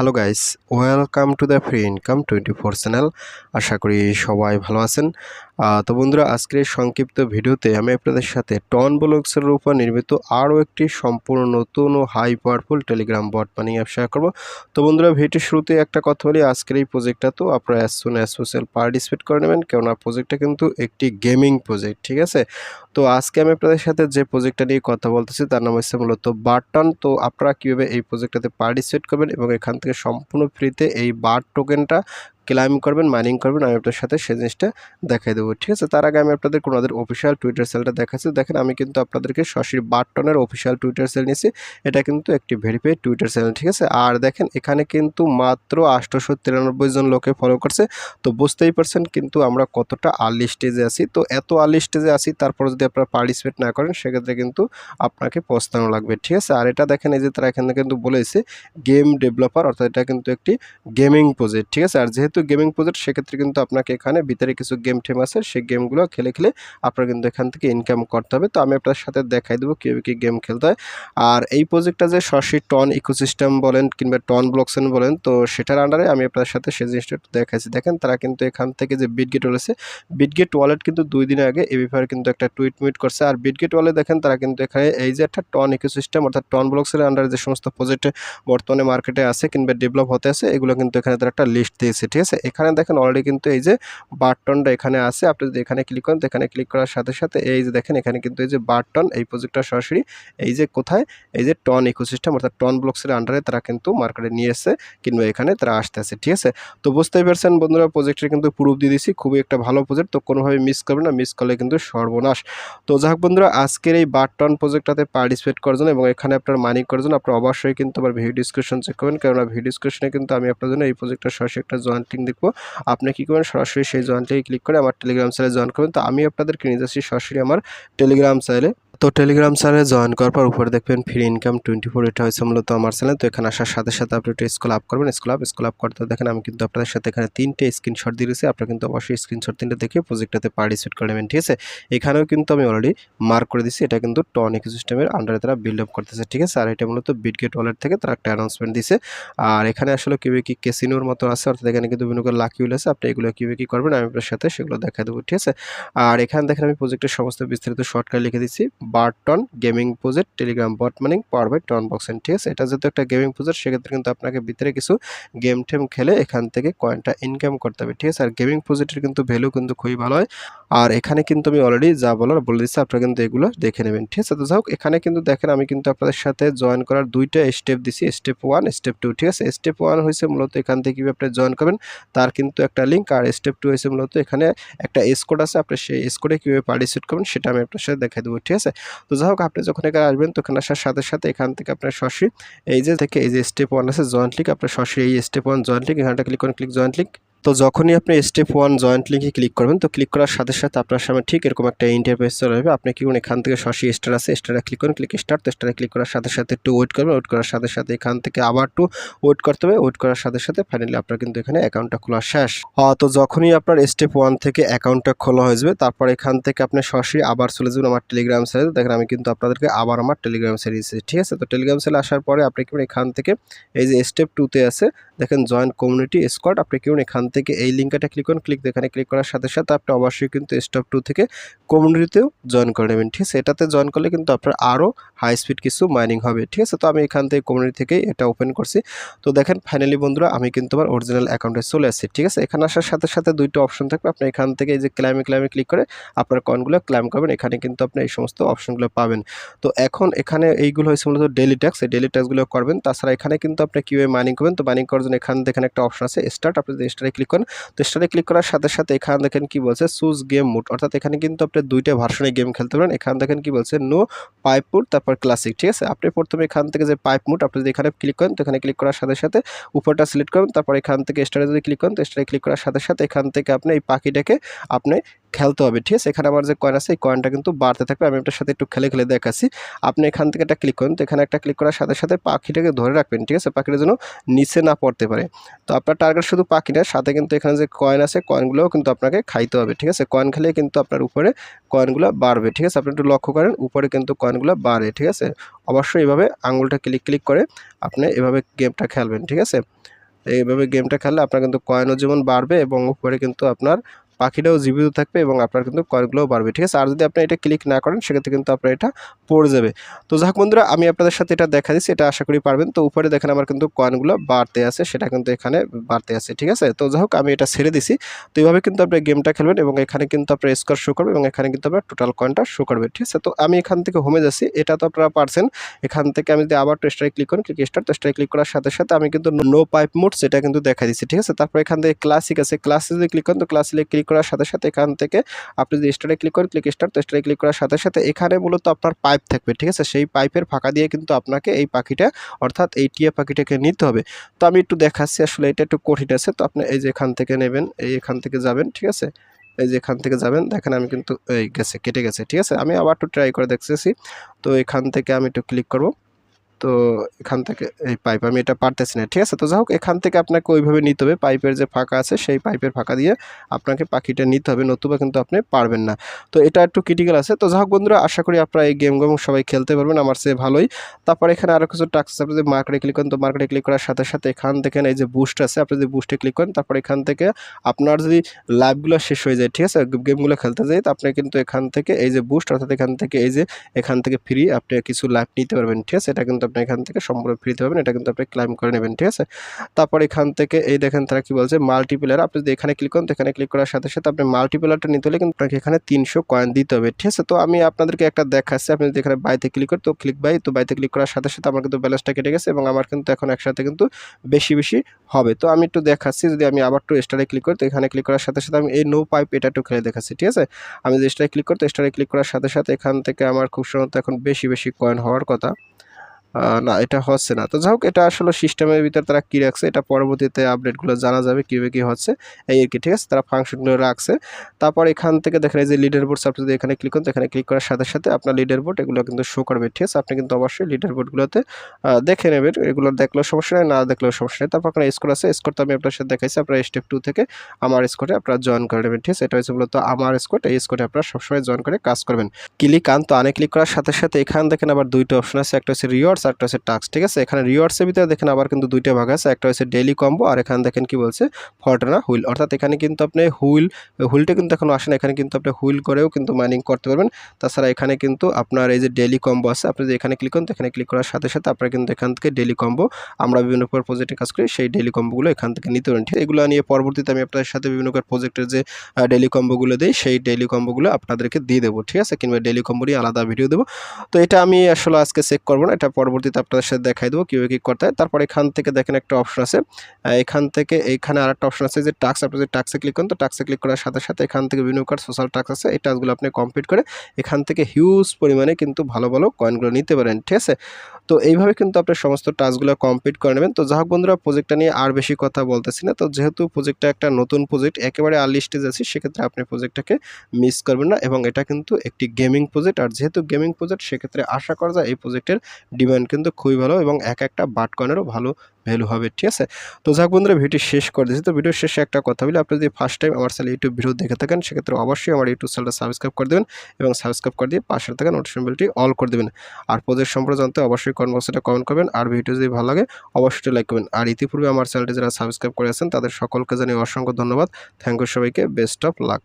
Hello guys, welcome to the free income twenty four channel. আশা করি সবাই ভালো আছেন। তো বন্ধুরা, আজকের সংক্ষিপ্ত ভিডিওতে আমি আপনাদের সাথে টন ব্লগসের উপর নির্মিত আরও একটি সম্পূর্ণ নতুন ও হাই পাওয়ারফুল টেলিগ্রাম বট বানিয়ে শেয়ার করব। তো বন্ধুরা, ভিডিওর শুরুতে একটা কথা বলি, আজকের এই প্রজেক্টটা তো আপনারা as soon as social participate করে নেবেন। কেননা প্রজেক্টটা কিন্তু একটি গেমিং প্রজেক্ট ঠিক আছে? তো আজকে আমি আপনাদের সাথে যে প্রজেক্টটা নিয়ে কথা বলতেছি, তার নাম হচ্ছে মূলত বাটন তো আপনারা কীভাবে এই প্রজেক্টটাতে পার্টিসিপেট করবেন এবং এখান থেকে সম্পূর্ণ ফ্রিতে এই বার টোকেনটা ক্লাইম করবেন, মাইনিং করবেন, আমি আপনার সাথে সেই জিনিসটা দেখাই দেবো, ঠিক আছে? তার আগে আমি আপনাদের ওনাদের অফিসিয়াল টুইটার সেলটা দেখাচ্ছি। দেখেন, আমি কিন্তু আপনাদেরকে সরাসরি বাটনের অফিসিয়াল টুইটার সেল নিয়েছি। এটা কিন্তু একটি ভেরিফাইড টুইটার সেল ঠিক আছে? আর দেখেন, এখানে কিন্তু মাত্র আটশোশো তিরানব্বই জন লোকে ফলো করছে। তো বুঝতেই পারছেন কিন্তু আমরা কতটা আর্লি স্টেজে আছি। তো এত আর্লি স্টেজে আছি, তারপর যদি আপনারা পার্টিসিপেট না করেন, সেক্ষেত্রে কিন্তু আপনাকে পস্তানো লাগবে, ঠিক আছে? আর এটা দেখেন, এই যে তারা এখানে কিন্তু বলেছে গেম ডেভেলপার অর্থাৎ এটা কিন্তু একটি গেমিং প্রজেক্ট ঠিক আছে? আর যেহেতু গেমিং প্রজেক্ট সেক্ষেত্রে কিন্তু আপনাকে এখানে ভিতরে কিছু গেম টেম আছে, সেই গেমগুলো খেলে খেলে আপনার কিন্তু এখান থেকে ইনকাম করতে হবে। তো আমি আপনার সাথে দেখাই দেবো কীভাবে কী গেম খেলতে হয়। আর এই প্রজেক্টটা যে সরাসরি টন ইকোসিস্টেম বলেন কিংবা টন ব্লকসেন বলেন, তো সেটার আন্ডারে আমি আপনার সাথে সেই জিনিসটা একটু দেখাইছি। দেখেন, তারা কিন্তু এখান থেকে যে বিটগেট রয়েছে বিটগেট ওয়ালেট কিন্তু দুই দিন আগে এ ব্যাপারে কিন্তু একটা টুইট মিট করছে। আর বিটগেট ওয়ালে দেখেন, তারা কিন্তু এখানে এই যে একটা টন ইকোসিস্টেম অর্থাৎ টন ব্লকসের আন্ডারে যে সমস্ত প্রজেক্ট বর্তমানে মার্কেটে আছে কিংবা ডেভেলপ হতে আছে, এগুলো কিন্তু এখানে তারা একটা লিস্ট দিয়েছে, ঠিক আছে? এখানে দেখেন অলরেডি কিন্তু এই যে বাটনটা এখানে আছে। আপনি যদি এখানে ক্লিক করেন এখানে ক্লিক করার সাথে সাথে এই যে দেখেন, এখানে কিন্তু এই যে বাটন এই প্রজেক্টটা সরাসরি এই যে কোথায়? এই যে টন ইকোসিস্টেম অর্থাৎ টন ব্লকসের আন্ডারে তারা কিন্তু মার্কেটে নিয়ে এসে কিংবা এখানে তারা আসতে আছে, ঠিক আছে? তো বুঝতেই পারছেন বন্ধুরা প্রজেক্টের কিন্তু প্রুফ দিয়ে দিছি খুবই একটা ভালো প্রজেক্ট তো কোনোভাবে মিস করবে না মিস করলে কিন্তু সর্বনাশ। তো যাই বন্ধুরা, আজকের এই বাটন প্রজেক্টটাতে পার্টিসিপেট করার জন্য এবং এখানে আপনার মানি করার জন্য আপনার অবশ্যই কিন্তু আবার ভিডিও ডিসক্রিপশন চেক করবেন। কেননা ভিডিও ডিসক্রিপশনে কিন্তু আমি আপনার জন্য এই প্রজেক্টটা সরাসরি একটা জয়েন্ট লিঙ্ক দেখব। আপনি কী করবেন? সরাসরি সেই লিঙ্কে ক্লিক করে আমার টেলিগ্রাম চ্যানেলে জয়েন করবেন। তো আমি আপনাদেরকে নিয়ে যাচ্ছি সরাসরি আমার টেলিগ্রাম চ্যানেলে তো টেলিগ্রাম চ্যানেলে জয়েন করার পর উপরে দেখবেন ফ্রি ইনকাম টোয়েন্টি ফোর এটা হয়েছে মূলত আমার চ্যানেল তো এখানে আসার সাথে সাথে আপনি একটু স্কুল আপ করবেন। স্কুল আপ স্কুল আপ করতে দেখেন আমি কিন্তু আপনাদের সাথে এখানে তিনটে স্ক্রিনশট দিয়েছি। আপনারা কিন্তু অবশ্যই স্ক্রিনশট তিনটে দেখে প্রজেক্টটাতে পার্টিসিপেট করে নেবেন, ঠিক আছে? এখানেও কিন্তু আমি অলরেডি মার্ক করে দিচ্ছি এটা কিন্তু টন সিস্টেমের আন্ডারে তারা বিল্ড আপ করতেছে, ঠিক আছে? আর এটা মূলত বিটগেট ওয়ালেট থেকে তারা একটা অ্যানাউন্সমেন্ট দিয়েছে। আর এখানে আসলে কীভাবে কি কেসিনোর মতো আছে, অর্থাৎ এখানে কিন্তু বিভিন্ন করে লাকি উইল আছে, আপনি এগুলো কীভাবে কী করবেন আমি আপনার সাথে সেগুলো দেখা দেবো, ঠিক আছে? আর এখানে দেখেন আমি প্রজেক্টের সমস্ত বিস্তারিত শর্টকাট লিখে দিচ্ছি বারটন gaming project, Telegram bot mining, power by TON বক্সেন ঠিক আছে এটা যেহেতু একটা গেমিং প্রজেক্ট, সেক্ষেত্রে কিন্তু আপনাকে ভিতরে কিছু গেম টেম খেলে এখান থেকে কয়েনটা ইনকাম করতে হবে, ঠিক আছে? আর গেমিং প্রজেক্টের কিন্তু ভ্যালু কিন্তু খুবই ভালো হয়। আর এখানে কিন্তু আমি অলরেডি যা বলার বলে দিচ্ছি, আপনারা কিন্তু এগুলো দেখে নেবেন, ঠিক আছে? তো যাই হোক, এখানে কিন্তু দেখেন আমি কিন্তু আপনাদের সাথে জয়েন করার দুইটা স্টেপ দিছি স্টেপ ওয়ান স্টেপ টু ঠিক আছে? স্টেপ ওয়ান হয়েছে মূলত এখান থেকে কীভাবে আপনি জয়েন করবেন, তার কিন্তু একটা লিঙ্ক আর স্টেপ টু হয়েছে মূলত এখানে একটা এসকোড আছে, আপনি সেই এসকোডে কীভাবে পার্টিসিপেট করবেন, সেটা আমি আপনার সাথে দেখাই দেবো, ঠিক আছে? তো যাই হোক, আপনি যখন এখানে আসবেন, তখন আসার সাথে সাথে এখান থেকে আপনার সরাসরি এই যে থেকে এই যে স্টেপ ওয়ান আছে জয়েন্ট লিঙ্ক আপনার সরাসরি এই স্টেপ ওয়ান জয়েন্ট লিঙ্ক এখানটা ক্লিক করেন ক্লিক জয়েন্ট লিঙ্ক তো যখনই আপনি স্টেপ ওয়ান জয়েন্ট লিঙ্কে ক্লিক করবেন, তো ক্লিক করার সাথে সাথে আপনার সামনে ঠিক এরকম একটা ইন্টারফেস চলে যাবে আপনি কি এখান থেকে সরাসরি স্টার আছে স্টারে ক্লিক করুন ক্লিক স্টার তো স্টারে ক্লিক করার সাথে সাথে একটু ওয়েট করবেন ওয়েট করার সাথে সাথে এখান থেকে আবার একটু ওয়েট করতে হবে ওয়েট করার সাথে সাথে ফাইনালি আপনার কিন্তু এখানে অ্যাকাউন্টটা খোলা শেষ। তো যখনই আপনার স্টেপ ওয়ান থেকে অ্যাকাউন্টটা খোলা হয়ে যাবে, তারপর এখান থেকে আপনি সরাসরি আবার চলে যাবেন আমার টেলিগ্রাম সেলে দেখেন আমি কিন্তু আপনাদেরকে আবার আমার টেলিগ্রাম সেলে ঠিক আছে? তো টেলিগ্রাম সেলে আসার পরে আপনি কি এখান থেকে এই যে স্টেপ টুতে আছে, দেখেন জয়েন্ট কমিউনিটি স্কোয়াড আপনি কি এখান থেকে এই লিঙ্কটা ক্লিক করুন ক্লিক এখানে ক্লিক করার সাথে সাথে আপনি অবশ্যই কিন্তু স্টপ টু থেকে কমিউনিটিতেও জয়েন করে নেবেন, ঠিক আছে? এটাতে জয়েন করলে কিন্তু আপনার আরও হাই স্পিড কিছু মাইনিং হবে, ঠিক আছে? তো আমি এখান থেকে কমিউনিটি থেকেই এটা ওপেন করছি। তো দেখেন ফাইনালি বন্ধুরা, আমি কিন্তু আমার অরিজিনাল অ্যাকাউন্টে চলে আসছি, ঠিক আছে? এখানে আসার সাথে সাথে দুইটা অপশন থাকবে। আপনি এখান থেকে এই যে ক্লাইমে ক্লাইমে ক্লিক করে আপনার কয়েনগুলো ক্লাইম করবেন। এখানে কিন্তু আপনি এই সমস্ত অপশনগুলো পাবেন। তো এখন এখানে এইগুলো হয়েছে মূলত ডেলি ট্যাক্স এই ডেলি ট্যাক্সগুলো করবেন। তাছাড়া এখানে কিন্তু আপনি কীভাবে মাইনিং করবেন? তো মাইনিং করার জন্য এখান থেকে একটা অপশন আছে স্টার্ট আপনি স্টারে ক্লিক করেন। তো স্টারে ক্লিক করার সাথে সাথে এখানে দেখেন কি বলছে সুজ গেম মুড অর্থাৎ এখানে কিন্তু আপনি দুইটা ভার্সনে গেম খেলতে পারেন। এখানে দেখেন কি বলছে নো পাইপ মুড তারপর ক্লাসিক ঠিক আছে? আপনি প্রথমে এখান থেকে যে পাইপ মুড আপনি যদি এখানে ক্লিক করেন, তো এখানে ক্লিক করার সাথে সাথে উপরটা সিলেক্ট করেন। তারপর এখান থেকে স্টারে যদি ক্লিক করেন, তো স্টারে ক্লিক করার সাথে সাথে এখান থেকে আপনি এই পাখিটাকে আপনি খেলতে হবে, ঠিক আছে? এখানে আমার যে কয়েন আছে, এই কয়েনটা কিন্তু বাড়তে থাকবে। আমি আপনার সাথে একটু খেলে খেলে দেখাচ্ছি। আপনি এখান থেকে একটা ক্লিক করেন। তো এখানে একটা ক্লিক করার সাথে সাথে পাখিটাকে ধরে রাখবেন, ঠিক আছে? পাখিটা যেন নিচে না পড়তে পারে। তো আপনার টার্গেট শুধু পাখি না, সাথে কিন্তু এখানে যে কয়েন আছে কয়েনগুলোও কিন্তু আপনাকে খাইতে হবে, ঠিক আছে? কয়েন খেলে কিন্তু আপনার উপরে কয়েনগুলো বাড়বে, ঠিক আছে? আপনি একটু লক্ষ্য করেন, উপরে কিন্তু কয়েনগুলো বাড়ে, ঠিক আছে? অবশ্যই এভাবে আঙুলটা ক্লিক ক্লিক করে আপনি এভাবে গেমটা খেলবেন, ঠিক আছে? এইভাবে গেমটা খেললে আপনার কিন্তু কয়েনও যেমন বাড়বে এবং উপরে কিন্তু আপনার পাখিটাও জীবিত থাকবে এবং আপনার কিন্তু কয়েনগুলোও বাড়বে, ঠিক আছে? আর যদি আপনি এটা ক্লিক না করেন, সেক্ষেত্রে কিন্তু আপনার এটা পড়ে যাবে। তো যাক বন্ধুরা, আমি আপনাদের সাথে এটা দেখা দিচ্ছি, এটা আশা করি পারবেন। তো উপরে দেখেন আমার কিন্তু কয়েনগুলো বাড়তে আছে, সেটা কিন্তু এখানে বাড়তে আছে, ঠিক আছে? তো যাই হোক, আমি এটা ছেড়ে দিছি। তো এইভাবে কিন্তু আপনি গেমটা খেলবেন এবং এখানে কিন্তু আপনার স্কোর শো করবে এবং এখানে কিন্তু আপনার টোটাল কয়েনটা শো করবে, ঠিক আছে? তো আমি এখান থেকে হোমে যাচ্ছি, এটা তো আপনারা পারছেন। এখান থেকে আমি যদি আবার টেস্টারে ক্লিক করেন ক্লিক স্টার টেস্টারে ক্লিক করার সাথে সাথে আমি কিন্তু নো পাইপ মোড সেটা কিন্তু দেখা দিচ্ছি, ঠিক আছে? তারপর এখান থেকে ক্লাসিক আছে ক্লাসে যদি ক্লিক করেন, তো ক্লাসিলে ক্লিক করার সাথে সাথে এখান থেকে আপনি যদি স্টারে ক্লিক করেন ক্লিক স্টার তো স্টারে ক্লিক করার সাথে সাথে এখানে মূলত আপনার পাইপ থাকবে, ঠিক আছে? সেই পাইপের ফাঁকা দিয়ে কিন্তু আপনাকে এই পাখিটা, অর্থাৎ এই টিয়া পাখিটাকে নিতে হবে। তো আমি একটু দেখাচ্ছি, আসলে এটা একটু কঠিন আছে। তো আপনি এই যে এখান থেকে নেবেন, এই এখান থেকে যাবেন, ঠিক আছে? এই যে এখান থেকে যাবেন, দেখেন আমি কিন্তু এই গেছে, কেটে গেছে, ঠিক আছে? আমি আবার একটু ট্রাই করে দেখতেছি। তো এখান থেকে আমি একটু ক্লিক করব। তো এখান থেকে এই পাইপ আমি এটা পারতেছি না, ঠিক আছে? তো যাই হোক এখান থেকে আপনাকে ওইভাবে নিতে হবে পাইপের যে ফাঁকা আছে, সেই পাইপের ফাঁকা দিয়ে আপনাকে পাখিটা নিতে হবে, নতুবা কিন্তু আপনি পারবেন না। তো এটা একটু ক্রিটিক্যাল আছে। তো যাই হোক বন্ধুরা, আশা করি আপনারা এই গেম গেম সবাই খেলতে পারবেন, আমার সে ভালোই। তারপর এখানে আরও কিছু টাক্স আপনি যদি মার্কেটে ক্লিক করেন, তো মার্কেটে ক্লিক করার সাথে সাথে এখান থেকে এই যে বুস্ট আছে, আপনি যদি বুস্টে ক্লিক করেন, তারপর এখান থেকে আপনার যদি লাইভগুলো শেষ হয়ে যায়, ঠিক আছে? গেমগুলো খেলতে যাই তো আপনি কিন্তু এখান থেকে এই যে বুস্ট অর্থাৎ এখান থেকে এই যে, এখান থেকে ফ্রি আপনি কিছু লাইভ নিতে পারবেন, ঠিক আছে? এটা কিন্তু আপনি এখান থেকে সম্পূর্ণ ফ্রিতে পাবেন। এটা কিন্তু আপনি ক্লাইম করে নেবেন, ঠিক আছে? তারপর এখান থেকে এই দেখেন তারা কি বলছে মাল্টিপ্লেয়ার আপনি যদি এখানে ক্লিক করেন তো এখানে ক্লিক করার সাথে সাথে আপনি মাল্টিপ্লেয়ারটা নিতে হলে কিন্তু আপনাকে এখানে তিনশো কয়েন দিতে হবে, ঠিক আছে? তো আমি আপনাদেরকে একটা দেখাচ্ছি, আপনি যদি এখানে বাইতে ক্লিক করেন তো ক্লিক বাই তো বাইতে ক্লিক করার সাথে সাথে আমার কিন্তু ব্যালেন্সটা কেটে গেছে এবং আমার কিন্তু এখন একসাথে কিন্তু বেশি বেশি হবে। তো আমি একটু দেখাচ্ছি, যদি আমি আবার একটু স্টারে ক্লিক করি তো এখানে ক্লিক করার সাথে সাথে আমি এই নো পাইপ এটা একটু খেলে দেখাচ্ছি, ঠিক আছে? আমি যদি স্টারে ক্লিক করি তো স্টারে ক্লিক করার সাথে সাথে এখান থেকে আমার খুব সম্ভবত এখন বেশি বেশি কয়েন হওয়ার কথা। না, এটা হচ্ছে না। তো যাই হোক, এটা আসলে সিস্টেমের ভিতরে তারা কী রাখছে, এটা পরবর্তীতে আপডেটগুলো জানা যাবে কীভাবে কী হচ্ছে। এই আর কি, ঠিক আছে? তারা ফাংশনগুলো রাখছে। তারপর এখান থেকে দেখেন, এই যে লিডার বোর্ড আপনি যদি এখানে ক্লিক করেন এখানে ক্লিক করার সাথে সাথে আপনার লিডার বোর্ড এগুলো কিন্তু শো করবে, ঠিক আছে? আপনি কিন্তু অবশ্যই লিডার বোর্ডগুলোতে দেখে নেবেন। এগুলো দেখলেও সমস্যা নেই, না দেখলেও সমস্যা নেই। তারপর আপনার স্কোর আছে স্কোর তো আমি আপনার সাথে দেখাইছি, আপনার স্টেপ টু থেকে আমার স্কোরে আপনারা জয়েন করে নেবেন, ঠিক আছে? এটা হচ্ছে মূলত আমার স্কোর এই স্কোরে আপনারা সবসময় জয়েন করে কাজ করবেন। ক্লিক আন তো আনে ক্লিক করার সাথে সাথে এখান দেখেন আবার দুইটা অপশন আছে, একটা হচ্ছে রিওয়ার্ডস একটা হচ্ছে টাক্স ঠিক আছে? এখানে রিওয়ার্ডসের ভিতরে দেখেন আবার কিন্তু দুইটা ভাগ আছে, একটা হচ্ছে ডেইলি কম্বো আর এখানে দেখেন কি বলছে? ফর্টানা হুইল অর্থাৎ এখানে কিন্তু আপনি হুইল হুইলটা কিন্তু এখন আসেন, এখানে কিন্তু আপনি হুইল করেও কিন্তু মাইনিং করতে পারবেন। তাছাড়া এখানে কিন্তু আপনার এই যে ডেইলি কম্বো আছে, আপনি যদি এখানে ক্লিক করেন এখানে ক্লিক করার সাথে সাথে আপনারা কিন্তু এখান থেকে ডেইলি কম্বো আমরা বিভিন্ন প্রকার প্রজেক্টে কাজ করি, সেই ডেইলি কম্বোগুলো এখান থেকে নিতে পারেন, ঠিক? এগুলো নিয়ে পরবর্তীতে আমি আপনাদের সাথে বিভিন্ন প্রকার প্রজেক্টের যে ডেইলি কম্বোগুলো দিই, সেই ডেইলি কম্বোগুলো আপনাদেরকে দিয়ে দেবো, ঠিক আছে? কিংবা ডেইলি কম্বো নিয়ে আলাদা ভিডিও দেবো। তো এটা আমি আসলে আজকে চেক করব না, এটা পরবর্তীতে আপনাদের সাথে দেখাই দেবো কীভাবে কী করতে হয়। তারপর এখান থেকে দেখেন একটা অপশন আছে। এখান থেকে এইখানে আর একটা অপশন আছে যে টাক্স আপনি যদি টাক্সে ক্লিক করেন, তো টাক্সে ক্লিক করার সাথে সাথে এখান থেকে বিভিন্ন কার্ড সোশ্যাল টাক্স আছে। এই টাক্সগুলো আপনি কমপ্লিট করে এখান থেকে হিউজ পরিমাণে কিন্তু ভালো ভালো কয়েনগুলো নিতে পারেন। ঠিক আছে? তো এইভাবে কিন্তু আপনি সমস্ত টাস্কগুলো কমপ্লিট করে নেবেন। তো যাহোক বন্ধুরা প্রজেক্টটা নিয়ে আর বেশি কথা বলতেছি না। তো যেহেতু প্রজেক্টটা একটা নতুন প্রজেক্ট একেবারে আর্লি স্টেজ আছে, সেক্ষেত্রে আপনি প্রজেক্টটাকে মিস করবেন না এবং এটা কিন্তু একটি গেমিং প্রজেক্ট আর যেহেতু গেমিং প্রজেক্ট সেক্ষেত্রে আশা করা যায় এই প্রজেক্টের ডিমান্ড কিন্তু খুবই ভালো এবং এক একটা বাট কয়েনেরও ভালো ভ্যালু হবে, ঠিক আছে? তো যাক বন্ধুরা ভিডিও শেষ করে দিয়েছি। তো ভিডিও শেষে একটা কথা বলি, আপনি যদি ফার্স্ট টাইম আমার চ্যানেল ইউটিউব ভিডিও দেখে থাকেন, সেক্ষেত্রে অবশ্যই আমার ইউটিউব চ্যানেলটা সাবস্ক্রাইব করে দেবেন এবং সাবস্ক্রাইব করে দিয়ে পাশে থাকা নোটিফিকেশন বেলটি অল করে দেবেন। আর প্রজেক্ট সম্পর্কে জানতে অবশ্যই বক্সে কমেন্ট করবেন। আর ভিডিও যদি ভালো লাগে, অবশ্যই লাইক করবেন। আর ইতিপূর্বে আমার চ্যানেলটি যারা সাবস্ক্রাইব করে আছেন, তাদের সকলকে জানিয়ে অসংখ্য ধন্যবাদ। থ্যাংক ইউ সবাইকে। Best of luck